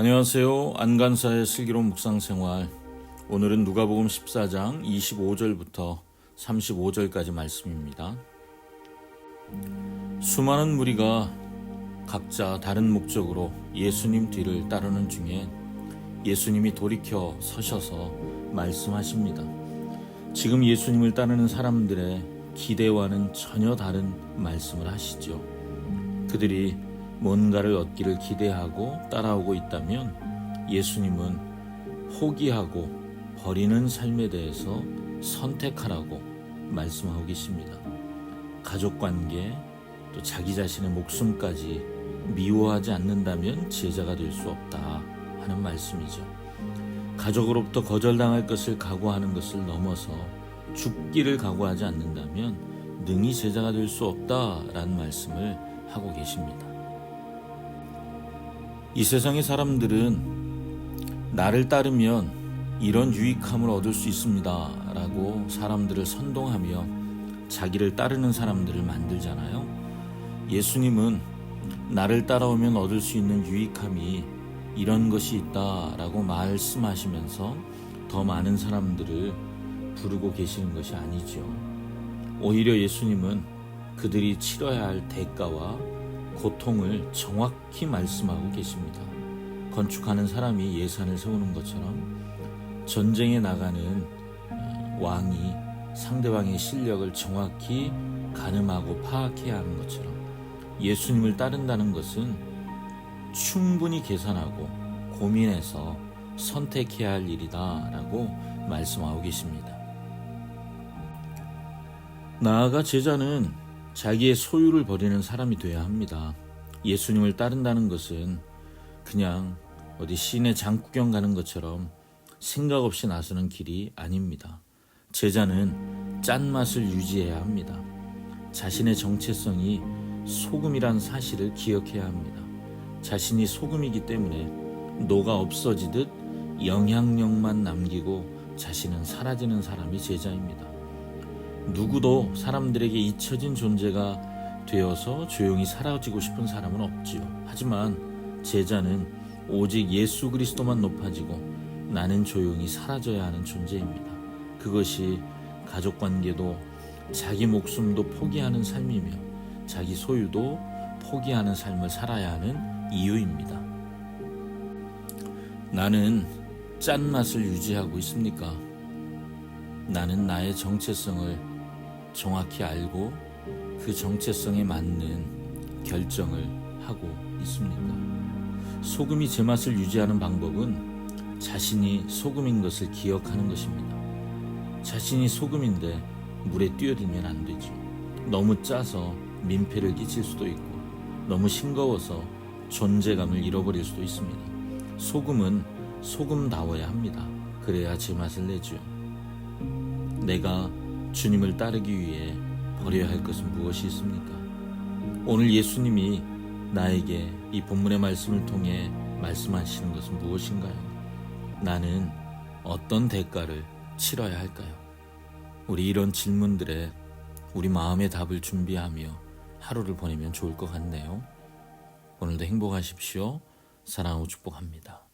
안녕하세요. 안간사의 슬기로운 묵상 생활. 오늘은 누가복음 14장 25절부터 35절까지 말씀입니다. 수많은 무리가 각자 다른 목적으로 예수님 뒤를 따르는 중에 예수님이 돌이켜 서셔서 말씀하십니다. 지금 예수님을 따르는 사람들의 기대와는 전혀 다른 말씀을 하시죠. 그들이 뭔가를 얻기를 기대하고 따라오고 있다면 예수님은 포기하고 버리는 삶에 대해서 선택하라고 말씀하고 계십니다. 가족 관계, 또 자기 자신의 목숨까지 미워하지 않는다면 제자가 될 수 없다 하는 말씀이죠. 가족으로부터 거절당할 것을 각오하는 것을 넘어서 죽기를 각오하지 않는다면 능히 제자가 될 수 없다라는 말씀을 하고 계십니다. 이 세상의 사람들은 나를 따르면 이런 유익함을 얻을 수 있습니다. 라고 사람들을 선동하며 자기를 따르는 사람들을 만들잖아요. 예수님은 나를 따라오면 얻을 수 있는 유익함이 이런 것이 있다 라고 말씀하시면서 더 많은 사람들을 부르고 계시는 것이 아니죠. 오히려 예수님은 그들이 치러야 할 대가와 고통을 정확히 말씀하고 계십니다. 건축하는 사람이 예산을 세우는 것처럼 전쟁에 나가는 어, 왕이 상대방의 실력을 정확히 가늠하고 파악해야 하는 것처럼 예수님을 따른다는 것은 충분히 계산하고 고민해서 선택해야 할 일이다라고 말씀하고 계십니다. 나아가 제자는 자기의 소유를 버리는 사람이 되어야 합니다. 예수님을 따른다는 것은 그냥 어디 시내 장구경 가는 것처럼 생각 없이 나서는 길이 아닙니다. 제자는 짠맛을 유지해야 합니다. 자신의 정체성이 소금이란 사실을 기억해야 합니다. 자신이 소금이기 때문에 녹아 없어지듯 영향력만 남기고 자신은 사라지는 사람이 제자입니다. 누구도 사람들에게 잊혀진 존재가 되어서 조용히 사라지고 싶은 사람은 없지요. 하지만 제자는 오직 예수 그리스도만 높아지고 나는 조용히 사라져야 하는 존재입니다. 그것이 가족 관계도 자기 목숨도 포기하는 삶이며 자기 소유도 포기하는 삶을 살아야 하는 이유입니다. 나는 짠맛을 유지하고 있습니까? 나는 나의 정체성을 정확히 알고 그 정체성에 맞는 결정을 하고 있습니까? 소금이 제 맛을 유지하는 방법은 자신이 소금인 것을 기억하는 것입니다. 자신이 소금인데 물에 뛰어들면 안 되죠. 너무 짜서 민폐를 끼칠 수도 있고 너무 싱거워서 존재감을 잃어버릴 수도 있습니다. 소금은 소금다워야 합니다. 그래야 제 맛을 내죠. 내가 주님을 따르기 위해 버려야 할 것은 무엇이 있습니까? 오늘 예수님이 나에게 이 본문의 말씀을 통해 말씀하시는 것은 무엇인가요? 나는 어떤 대가를 치러야 할까요? 우리 이런 질문들에 우리 마음의 답을 준비하며 하루를 보내면 좋을 것 같네요. 오늘도 행복하십시오. 사랑하고 축복합니다.